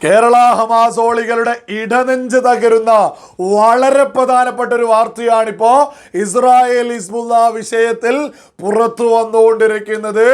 കേരള ഹമാസോളികളുടെ ഇടനെഞ്ച് തകരുന്ന വളരെ പ്രധാനപ്പെട്ട ഒരു വാർത്തയാണിപ്പോ ഇസ്രായേൽ ഇസ്മുല്ല വിഷയത്തിൽ പുറത്തു വന്നുകൊണ്ടിരിക്കുന്നത്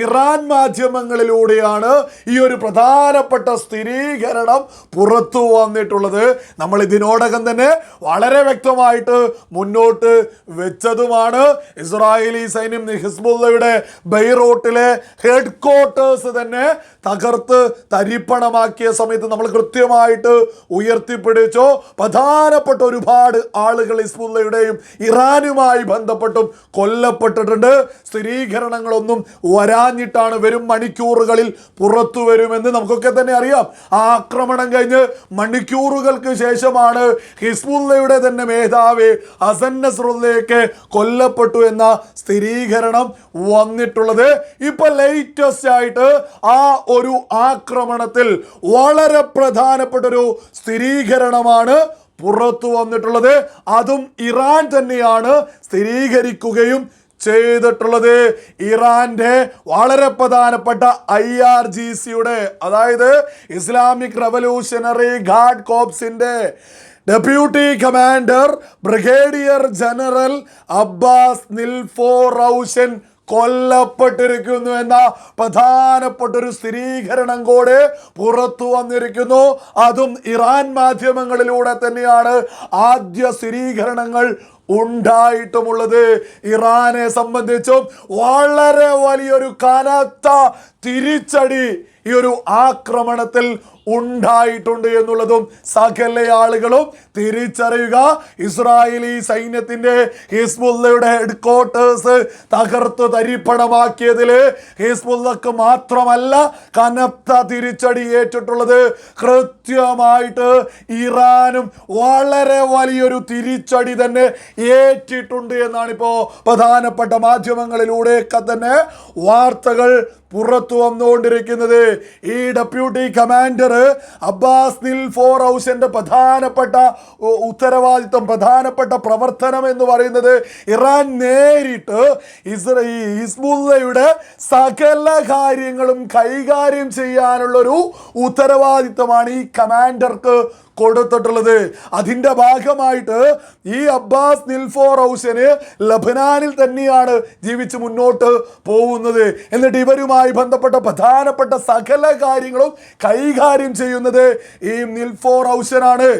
ഇറാൻ മാധ്യമങ്ങളിലൂടെയാണ് ഈ ഒരു പ്രധാനപ്പെട്ട സ്ഥിരീകരണം പുറത്തു വന്നിട്ടുള്ളത്. നമ്മൾ ഇതിനോടകം തന്നെ വളരെ വ്യക്തമായിട്ട് മുന്നോട്ട് വെച്ചതുമാണ് ഇസ്രായേലി സൈന്യം ഹിസ്ബുള്ളയുടെ ബൈറോട്ടിലെ ഹെഡ് ക്വാർട്ടേഴ്സ് തന്നെ തകർത്ത് തരിപ്പണമാക്കിയ സമയത്ത് നമ്മൾ കൃത്യമായിട്ട് ഉയർത്തിപ്പിടിച്ചോ. പ്രധാനപ്പെട്ട ഒരുപാട് ആളുകൾ ഇസ്മുല്ലയുടെയും ഇറാനുമായി ബന്ധപ്പെട്ടും കൊല്ലപ്പെട്ടിട്ടുണ്ട്. സ്ഥിരീകരണങ്ങളൊന്നും വരാഞ്ഞിട്ടാണ് വരും മണിക്കൂറുകളിൽ പുറത്തു വരുമെന്ന് നമുക്കൊക്കെ തന്നെ അറിയാം. ആ ആക്രമണം കഴിഞ്ഞ് മണിക്കൂറുകൾക്ക് ശേഷമാണ് ഹിസ്മുല്ലയുടെ തന്നെ മേധാവി ഹസൻ നസ്രുള്ളയൊക്കെ കൊല്ലപ്പെട്ടു എന്ന സ്ഥിരീകരണം വന്നിട്ടുള്ളത്. ഇപ്പൊ ലേറ്റസ്റ്റ് ആയിട്ട് ആ ഒരു ആക്രമണത്തിൽ വളരെ പ്രധാനപ്പെട്ട ഒരു സ്ഥിരീകരണമാണ് പുറത്തു വന്നിട്ടുള്ളത്. അതും ഇറാൻ തന്നെയാണ് സ്ഥിരീകരിക്കുകയും ചെയ്തിട്ടുള്ളത്. ഇറാന്റെ വളരെ പ്രധാനപ്പെട്ട ഐ ആർ ജി സിയുടെ അതായത് Islamic revolutionary guard കോപ്സിന്റെ deputy commander brigadier general Abbas Nilforoushan കൊല്ലപ്പെട്ടിരിക്കുന്നു എന്ന പ്രധാനപ്പെട്ട ഒരു സ്ഥിരീകരണം കൂടെ പുറത്തു വന്നിരിക്കുന്നു. അതും ഇറാൻ മാധ്യമങ്ങളിലൂടെ തന്നെയാണ് ആദ്യ സ്ഥിരീകരണങ്ങൾ ഉണ്ടായിട്ടുമുള്ളത്. ഇറാനെ സംബന്ധിച്ചും വളരെ വലിയൊരു കനത്ത തിരിച്ചടി ഈ ഒരു ആക്രമണത്തിൽ ഉണ്ടായിട്ടുണ്ട് എന്നുള്ളതും സകല ആളുകളും തിരിച്ചറിയുക. ഇസ്രായേലി സൈന്യത്തിന്റെ ഹിസ്ബുല്ലയുടെ ഹെഡ് ക്വാർട്ടേഴ്സ് തകർത്ത് തരിപ്പണമാക്കിയതിൽ ഹിസ്ബുല്ലക്ക് മാത്രമല്ല കനത്ത തിരിച്ചടി ഏറ്റിട്ടുള്ളത്. കൃത്യമായിട്ട് ഇറാനും വളരെ വലിയൊരു തിരിച്ചടി തന്നെ ഏറ്റിട്ടുണ്ട് എന്നാണ് പ്രധാനപ്പെട്ട മാധ്യമങ്ങളിലൂടെയൊക്കെ തന്നെ വാർത്തകൾ പുറത്തു വന്നുകൊണ്ടിരിക്കുന്നത് ഈ ഡെപ്യൂട്ടി കമാൻഡർ അബ്ബാസ് നിൽ ഫോർ ഹൗസിന്റെ പ്രധാനപ്പെട്ട ഉത്തരവാദിത്വം പ്രധാനപ്പെട്ട പ്രവർത്തനം എന്ന് പറയുന്നത് ഇറാൻ നേരിട്ട് ഇസ്ര ഇസ്മുല്ലയുടെ സകല കാര്യങ്ങളും കൈകാര്യം ചെയ്യാനുള്ളൊരു ഉത്തരവാദിത്വമാണ് ഈ കമാൻഡർക്ക് കൊടുത്തിട്ടുള്ളത്. അതിന്റെ ഭാഗമായിട്ട് ഈ അബ്ബാസ് നിൽഫോർ റൗസന് ലബനാനിൽ തന്നെയാണ് ജീവിച്ച് മുന്നോട്ട് പോകുന്നത്. എന്നിട്ട് ഇവരുമായി ബന്ധപ്പെട്ട പ്രധാനപ്പെട്ട സകല കാര്യങ്ങളും കൈകാര്യം ചെയ്യുന്നത് ഈ നിൽഫോർ ഹൗസനാണ്.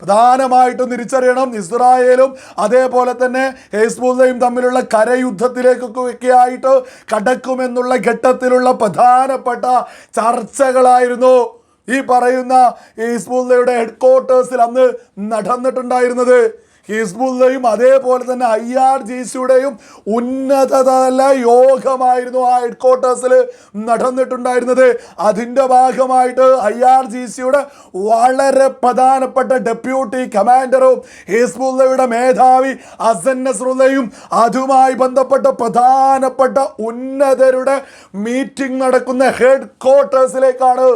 പ്രധാനമായിട്ടും തിരിച്ചറിയണം ഇസ്രായേലും അതേപോലെ തന്നെ ഹെസ്ബുള്ളയും തമ്മിലുള്ള കരയുദ്ധത്തിലേക്കൊക്കെ ആയിട്ട് കടക്കുമെന്നുള്ള ഘട്ടത്തിലുള്ള പ്രധാനപ്പെട്ട ചർച്ചകളായിരുന്നു. ഈ പറയുന്ന ഹിസ്ബുള്ളയുടെ ഹെഡ് ക്വാർട്ടേഴ്സിൽ അന്ന് നടന്നിട്ടുണ്ടായിരുന്നത് ഹിസ്ബുള്ളയും അതേപോലെ തന്നെ ഐ ആർ ജി സിയുടെയും ഉന്നതതല യോഗമായിരുന്നു ആ ഹെഡ് ക്വാർട്ടേഴ്സിൽ നടന്നിട്ടുണ്ടായിരുന്നത്. അതിന്റെ ഭാഗമായിട്ട് ഐ ആർ ജി സിയുടെ വളരെ പ്രധാനപ്പെട്ട ഡെപ്യൂട്ടി കമാൻഡറും ഹിസ്ബുള്ളയുടെ മേധാവി അസൻ നസ്രുള്ളയും അതുമായി ബന്ധപ്പെട്ട പ്രധാനപ്പെട്ട ഉന്നതരുടെ മീറ്റിംഗ് നടക്കുന്ന ഹെഡ് ക്വാർട്ടേഴ്സിലേക്കാണ്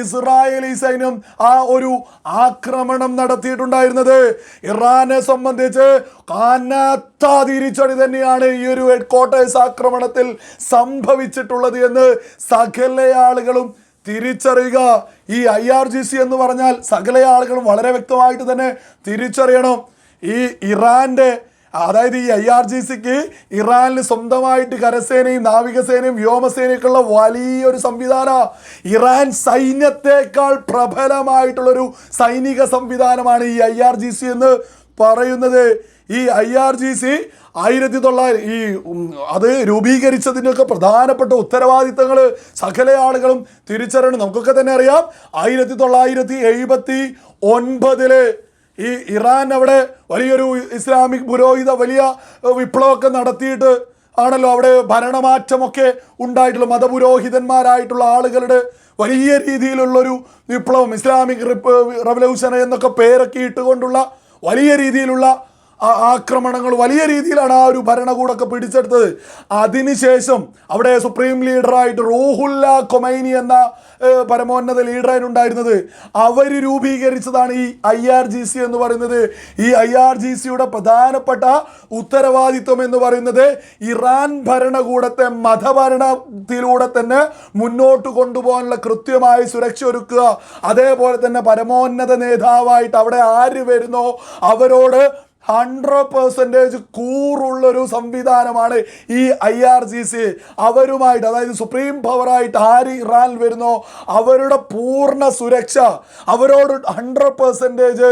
ഇസ്രായേലി സൈന്യം ആ ഒരു ആക്രമണം നടത്തിയിട്ടുണ്ടായിരുന്നത്. ഇറാനെ സംബന്ധിച്ച് കനത്ത തിരിച്ചടി തന്നെയാണ് ഈ ഒരു ഹെഡ് ക്വാർട്ടേഴ്സ് ആക്രമണത്തിൽ സംഭവിച്ചിട്ടുള്ളത് എന്ന് സകല ആളുകളും തിരിച്ചറിയുക. ഈ ഐ ആർ ജി സി എന്ന് പറഞ്ഞാൽ സകല ആളുകളും വളരെ വ്യക്തമായിട്ട് തന്നെ തിരിച്ചറിയണം. ഈ ഇറാന്റെ അതായത് ഈ ഐ ആർ ജി സിക്ക് ഇറാനിൽ സ്വന്തമായിട്ട് കരസേനയും നാവികസേനയും വ്യോമസേനയൊക്കെയുള്ള വലിയൊരു സംവിധാന. ഇറാൻ സൈന്യത്തെക്കാൾ പ്രബലമായിട്ടുള്ളൊരു സൈനിക സംവിധാനമാണ് ഈ ഐ ആർ ജി സി എന്ന് പറയുന്നത് ഈ ഐ ആർ ജി സി ആയിരത്തി തൊള്ളായിരം ഈ അത് രൂപീകരിച്ചതിന്റെയൊക്കെ പ്രധാനപ്പെട്ട ഉത്തരവാദിത്തങ്ങൾ സകല ആളുകളും തിരിച്ചറിയണം. നമുക്കൊക്കെ തന്നെ അറിയാം ആയിരത്തി തൊള്ളായിരത്തി എഴുപത്തി ഒൻപതിൽ ഈ ഇറാൻ അവിടെ വലിയൊരു ഇസ്ലാമിക് പുരോഹിത വലിയ വിപ്ലവമൊക്കെ നടത്തിയിട്ട് ആണല്ലോ അവിടെ ഭരണമാറ്റമൊക്കെ ഉണ്ടായിട്ടുള്ള മതപുരോഹിതന്മാരായിട്ടുള്ള ആളുകളുടെ വലിയ രീതിയിലുള്ളൊരു വിപ്ലവം ഇസ്ലാമിക് റവല്യൂഷൻ എന്നൊക്കെ പേരൊക്കെ ഇട്ടുകൊണ്ടുള്ള വലിയ രീതിയിലുള്ള ആക്രമണങ്ങൾ വലിയ രീതിയിലാണ് ആ ഒരു ഭരണകൂടമൊക്കെ പിടിച്ചെടുത്തത്. അതിനുശേഷം അവിടെ സുപ്രീം ലീഡറായിട്ട് റൂഹുല്ല കൊമൈനി എന്ന പരമോന്നത ലീഡറായിട്ടുണ്ടായിരുന്നത്. അവർ രൂപീകരിച്ചതാണ് ഈ ഐ ആർ ജി സി എന്ന് പറയുന്നത്. ഈ ഐ ആർ ജി സിയുടെ പ്രധാനപ്പെട്ട ഉത്തരവാദിത്വം എന്ന് പറയുന്നത് ഇറാൻ ഭരണകൂടത്തെ മതഭരണത്തിലൂടെ തന്നെ മുന്നോട്ട് കൊണ്ടുപോകാനുള്ള കൃത്യമായ സുരക്ഷ ഒരുക്കുക. അതേപോലെ തന്നെ പരമോന്നത നേതാവായിട്ട് അവിടെ ആര് വരുന്നോ അവരോട് ഹൺഡ്രഡ് പെർസെന്റേജ് കൂറുള്ളൊരു സംവിധാനമാണ് ഈ ഐ ആർ ജി സി. അവരുമായിട്ട് അതായത് സുപ്രീം പവറായിട്ട് ആര് ഇറാനിൽ വരുന്നോ അവരുടെ പൂർണ സുരക്ഷ അവരോട് ഹൺഡ്രഡ് പെർസെന്റേജ്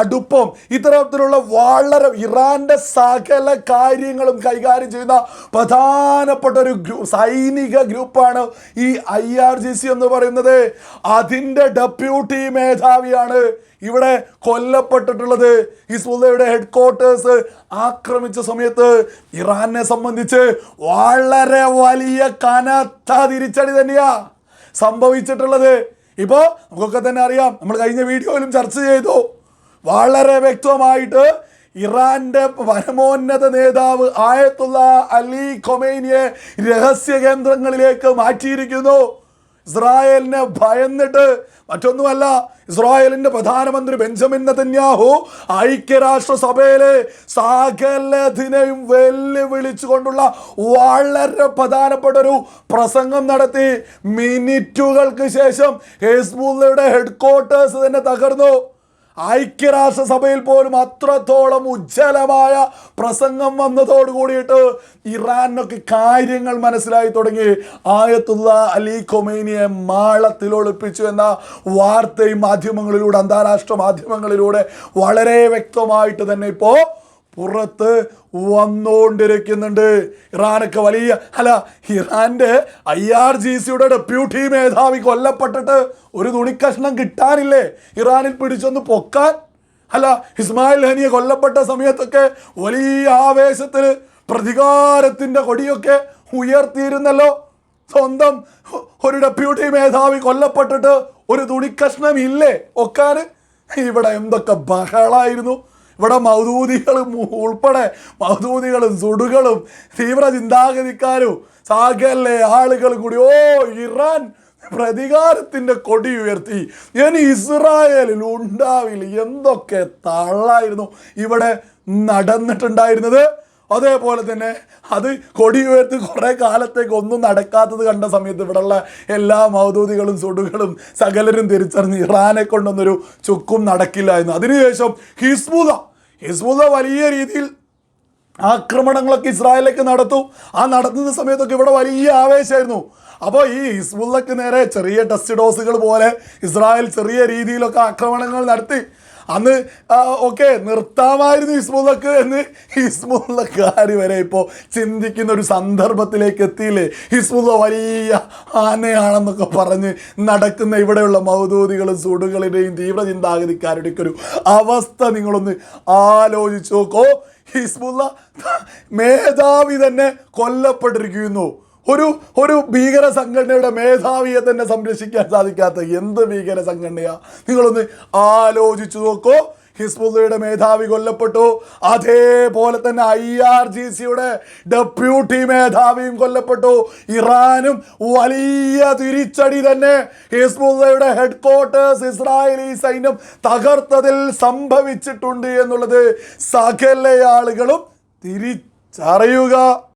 അടുപ്പം ഇത്തരത്തിലുള്ള വളരെ ഇറാന്റെ സകല കാര്യങ്ങളും കൈകാര്യം ചെയ്യുന്ന പ്രധാനപ്പെട്ട ഒരു ഗ്രൂ സൈനിക ഗ്രൂപ്പാണ് ഈ ഐ ആർ ജി സി എന്ന് പറയുന്നത്. അതിന്റെ ഡെപ്യൂട്ടി മേധാവിയാണ് ഇവിടെ കൊല്ലപ്പെട്ടിട്ടുള്ളത് ഹിസ്ബുള്ളയുടെ ഹെഡ് ക്വാർട്ടേഴ്സ് ആക്രമിച്ച സമയത്ത് ഇറാനെ സംബന്ധിച്ച് വളരെ വലിയ കനത്ത തിരിച്ചടി തന്നെയാ സംഭവിച്ചിട്ടുള്ളത്. ഇപ്പോൾ നമുക്കൊക്കെ തന്നെ അറിയാം നമ്മൾ കഴിഞ്ഞ വീഡിയോയിലും ചർച്ച ചെയ്തു. വളരെ വ്യക്തമായിട്ട് ഇറാന്റെ പരമോന്നത നേതാവ് ആയത്തുള്ള അലി കൊമൈനിയെ രഹസ്യ കേന്ദ്രങ്ങളിലേക്ക് മാറ്റിയിരിക്കുന്നു. ഇസ്രായേലിനെ ഭയന്നിട്ട് മറ്റൊന്നുമല്ല ഇസ്രായേലിന്റെ പ്രധാനമന്ത്രി ബെഞ്ചമിൻ നതന്യാഹു ഐക്യരാഷ്ട്രസഭയിലെ സകലതിനെയും വെല്ലുവിളിച്ചുകൊണ്ടുള്ള വളരെ പ്രധാനപ്പെട്ട ഒരു പ്രസംഗം നടത്തി. മിനിറ്റുകൾക്ക് ശേഷം ഹെസ്ബുള്ളയുടെ ഹെഡ് ക്വാർട്ടേഴ്സ് തന്നെ തകർന്നു. ഐക്യരാഷ്ട്രസഭയിൽ പോലും അത്രത്തോളം ഉജ്ജ്വലമായ പ്രസംഗം വന്നതോട് കൂടിയിട്ട് ഇറാനൊക്കെ കാര്യങ്ങൾ മനസ്സിലായി തുടങ്ങി. ആയത്തുള്ള അലി കൊമേനിയെ മാളത്തിൽ ഒളിപ്പിച്ചു എന്ന വാർത്തയും മാധ്യമങ്ങളിലൂടെ അന്താരാഷ്ട്ര മാധ്യമങ്ങളിലൂടെ വളരെ വ്യക്തമായിട്ട് തന്നെ ഇപ്പോൾ പുറത്ത് വന്നുകൊണ്ടിരിക്കുന്നുണ്ട് ഇറാനൊക്കെ വലിയ അല്ല ഇറാന്റെ ഐ ആർ ജി സിയുടെ ഡെപ്യൂട്ടി മേധാവി കൊല്ലപ്പെട്ടിട്ട് ഒരു തുണിക്കഷ്ണം കിട്ടാനില്ലേ? ഇറാനിൽ പിടിച്ചൊന്ന് പൊക്കാൻ? അല്ല ഇസ്മായിൽ ഹനിയെ കൊല്ലപ്പെട്ട സമയത്തൊക്കെ വലിയ ആവേശത്തിൽ പ്രതികാരത്തിന്റെ കൊടിയൊക്കെ ഉയർത്തിയിരുന്നല്ലോ. സ്വന്തം ഒരു ഡെപ്യൂട്ടി മേധാവി കൊല്ലപ്പെട്ടിട്ട് ഒരു തുണിക്കഷ്ണം ഇല്ലേ? ഒക്കാൻ? ഇവിടെ എന്തൊക്കെ ബഹളായിരുന്നു. ഇവിടെ മൗദൂദികളും ഉൾപ്പെടെ മൗദൂദികളും സുടുകളും തീവ്ര ചിന്താഗതിക്കാരും സാകല്ലേ ആളുകൾ കൂടി. ഓ ഇറാൻ പ്രതികാരത്തിന്റെ കൊടി ഉയർത്തി. ഇനി ഇസ്രായേലിൽ ഉണ്ടാവില്ല. എന്തൊക്കെ തള്ളായിരുന്നു ഇവിടെ നടന്നിട്ടുണ്ടായിരുന്നത്? അതേപോലെ തന്നെ അത് കൊടി ഉയർത്തി കുറേ കാലത്തേക്ക് ഒന്നും നടക്കാത്തത് കണ്ട സമയത്ത് ഇവിടെയുള്ള എല്ലാ മൗദൂദികളും സുടുകളും സകലരും തിരിച്ചറിഞ്ഞ് ഇറാനെ കൊണ്ടൊന്നൊരു ചുക്കും നടക്കില്ല എന്ന് അതിനുശേഷം ഹിസ്ബുദ ഹിസ്ബുദ വലിയ രീതിയിൽ ആക്രമണങ്ങളൊക്കെ ഇസ്രായേലിലേക്ക് നടത്തും. ആ നടത്തുന്ന സമയത്തൊക്കെ ഇവിടെ വലിയ ആവേശമായിരുന്നു. അപ്പോൾ ഈ ഹിസ്ബുള്ളക്ക് നേരെ ചെറിയ ടെസ്റ്റ് ഡോസുകൾ പോലെ ഇസ്രായേൽ ചെറിയ രീതിയിലൊക്കെ ആക്രമണങ്ങൾ നടത്തി. അന്ന് ഓക്കെ നിർത്താമായിരുന്നു ഹിസ്മുള്ളക്ക് എന്ന് ഹിസ്മുള്ളക്കാർ വരെ ഇപ്പോൾ ചിന്തിക്കുന്ന ഒരു സന്ദർഭത്തിലേക്ക് എത്തിയില്ലേ? ഹിസ്മുള്ള വലിയ ആനയാണെന്നൊക്കെ പറഞ്ഞ് നടക്കുന്ന ഇവിടെയുള്ള മൗദൂദികളും സുടുകളുടെയും തീവ്ര ചിന്താഗതിക്കാരുടെയൊക്കെ ഒരു അവസ്ഥ നിങ്ങളൊന്ന് ആലോചിച്ച് നോക്കോ. ഹിസ്ബുള്ള മേധാവി തന്നെ കൊല്ലപ്പെട്ടിരിക്കുന്നു. ഒരു ഒരു ഭീകര സംഘടനയുടെ മേധാവിയെ തന്നെ സംരക്ഷിക്കാൻ സാധിക്കാത്ത എന്ത് ഭീകര സംഘടനയാ? നിങ്ങളൊന്ന് ആലോചിച്ചു നോക്കോ. ഹിസ്ബുള്ളയുടെ മേധാവി കൊല്ലപ്പെട്ടു. അതേപോലെ തന്നെ ഐ ആർ ജി സിയുടെ ഡെപ്യൂട്ടി മേധാവിയും കൊല്ലപ്പെട്ടു. ഇറാനും വലിയ തിരിച്ചടി തന്നെ ഹിസ്ബുള്ളയുടെ ഹെഡ് ക്വാർട്ടേഴ്സ് ഇസ്രായേലി സൈന്യം തകർത്തതിൽ സംഭവിച്ചിട്ടുണ്ട് എന്നുള്ളത് സകല ആളുകളും തിരിച്ചറിയുക.